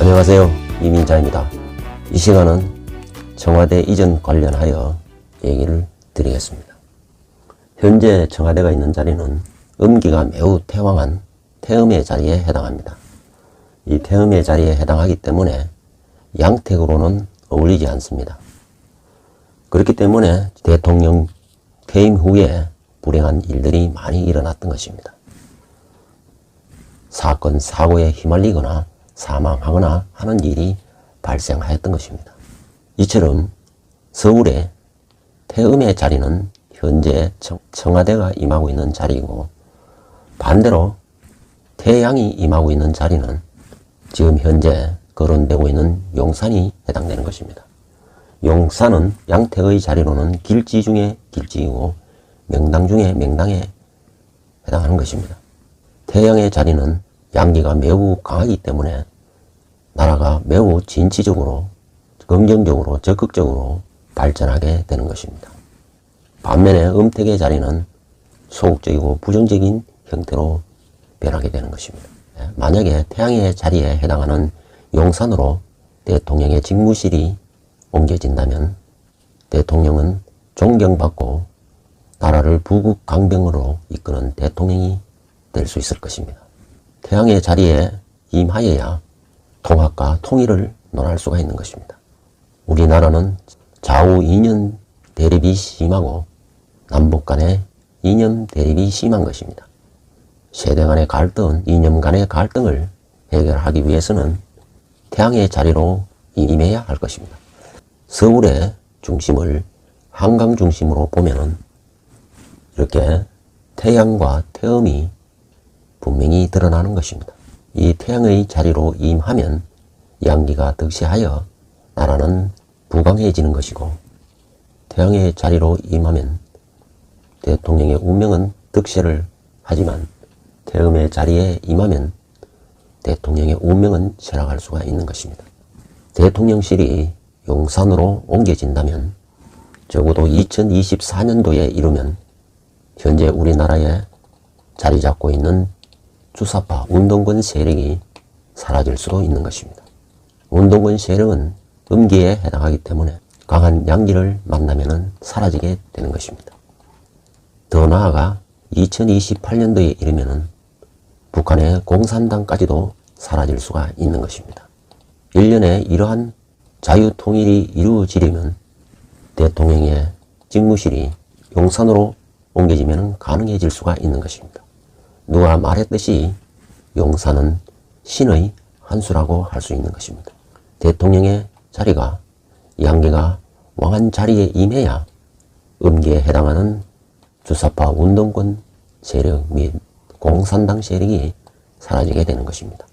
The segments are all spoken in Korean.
안녕하세요. 이민자입니다. 이 시간은 청와대 이전 관련하여 얘기를 드리겠습니다. 현재 청와대가 있는 자리는 음기가 매우 태왕한 태음의 자리에 해당합니다. 이 태음의 자리에 해당하기 때문에 양택으로는 어울리지 않습니다. 그렇기 때문에 대통령 퇴임 후에 불행한 일들이 많이 일어났던 것입니다. 사건, 사고에 휘말리거나 사망하거나 하는 일이 발생하였던 것입니다. 이처럼 서울의 태음의 자리는 현재 청- 청와대가 임하고 있는 자리이고 반대로 태양이 임하고 있는 자리는 지금 현재 거론되고 있는 용산이 해당되는 것입니다. 용산은 양택의 자리로는 길지 중에 길지이고 명당 중에 명당에 해당하는 것입니다. 태양의 자리는 양기가 매우 강하기 때문에 나라가 매우 진취적으로 긍정적으로 적극적으로 발전하게 되는 것입니다. 반면에 음택의 자리는 소극적이고 부정적인 형태로 변하게 되는 것입니다. 예, 만약에 태양의 자리에 해당하는 용산으로 대통령의 직무실이 옮겨진다면 대통령은 존경받고 나라를 부국 강병으로 이끄는 대통령이 될 수 있을 것입니다. 태양의 자리에 임하여야 통합과 통일을 논할 수가 있는 것입니다. 우리나라는 좌우 이념 대립이 심하고 남북 간의 이념 대립이 심한 것입니다. 세대 간의 갈등, 이념 간의 갈등을 해결하기 위해서는 태양의 자리로 임해야 할 것입니다. 서울의 중심을 한강 중심으로 보면은 이렇게 태양과 태음이 분명히 드러나는 것입니다. 이 태양의 자리로 임하면 양기가 득시하여 나라는 부강해지는 것이고 태양의 자리로 임하면 대통령의 운명은 득실을 하지만 태음의 자리에 임하면 대통령의 운명은 쇠락할 수가 있는 것입니다. 대통령실이 용산으로 옮겨진다면 적어도 2024년도에 이르면 현재 우리나라에 자리 잡고 있는 주사파 운동권 세력이 사라질 수도 있는 것입니다. 운동권 세력은 음기에 해당하기 때문에 강한 양기를 만나면 사라지게 되는 것입니다. 더 나아가 2028년도에 이르면 북한의 공산당까지도 사라질 수가 있는 것입니다. 일련에 이러한 자유통일이 이루어지려면 대통령의 직무실이 용산으로 옮겨지면 가능해질 수가 있는 것입니다. 누가 말했듯이 용산은 신의 한 수라고 할 수 있는 것입니다. 대통령의 자리가 양계가 왕한 자리에 임해야 음계에 해당하는 주사파 운동권 세력 및 공산당 세력이 사라지게 되는 것입니다.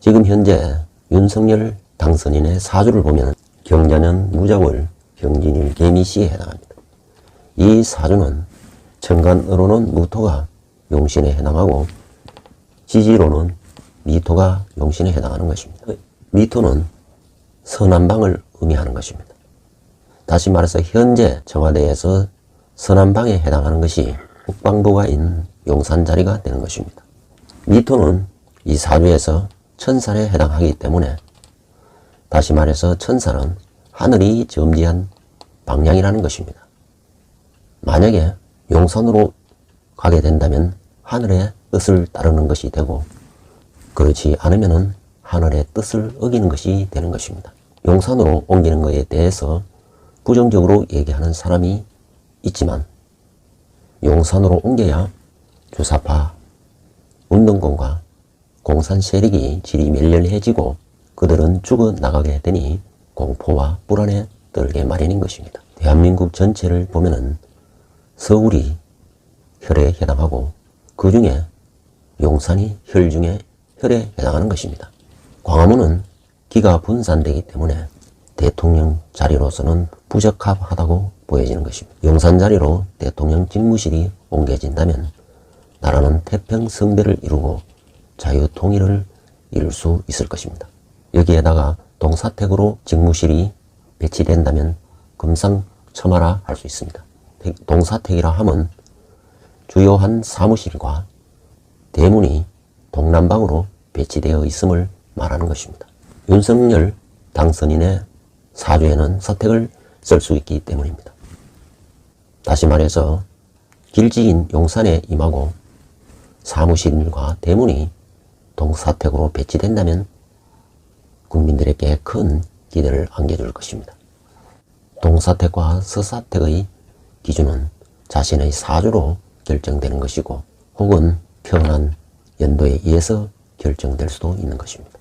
지금 현재 윤석열 당선인의 사주를 보면 경자년 무자월 경진일 개미씨에 해당합니다. 이 사주는 천간으로는 무토가 용신에 해당하고 지지로는 미토가 용신에 해당하는 것입니다. 미토는 서남방을 의미하는 것입니다. 다시 말해서 현재 청와대에서 서남방에 해당하는 것이 국방부가 있는 용산 자리가 되는 것입니다. 미토는 이 사주에서 천살에 해당하기 때문에 다시 말해서 천살은 하늘이 점지한 방향이라는 것입니다. 만약에 용산으로 가게 된다면 하늘의 뜻을 따르는 것이 되고 그렇지 않으면 하늘의 뜻을 어기는 것이 되는 것입니다. 용산으로 옮기는 것에 대해서 부정적으로 얘기하는 사람이 있지만 용산으로 옮겨야 주사파 운동권과 공산 세력이 질이 멸렬해지고 그들은 죽어 나가게 되니 공포와 불안에 떨게 마련인 것입니다. 대한민국 전체를 보면은 서울이 혈에 해당하고 그 중에 용산이 혈 중에 혈에 해당하는 것입니다. 광화문은 기가 분산되기 때문에 대통령 자리로서는 부적합하다고 보여지는 것입니다. 용산 자리로 대통령 직무실이 옮겨진다면 나라는 태평성대를 이루고 자유통일을 이룰 수 있을 것입니다. 여기에다가 동사택으로 직무실이 배치된다면 금상첨화라 할 수 있습니다. 동사택, 동사택이라 함은 주요한 사무실과 대문이 동남방으로 배치되어 있음을 말하는 것입니다. 윤석열 당선인의 사주에는 서택을 쓸 수 있기 때문입니다. 다시 말해서 길지인 용산에 임하고 사무실과 대문이 동사택으로 배치된다면 국민들에게 큰 기대를 안겨줄 것입니다. 동사택과 서사택의 기준은 자신의 사주로 결정되는 것이고 혹은 태어난 연도에 의해서 결정될 수도 있는 것입니다.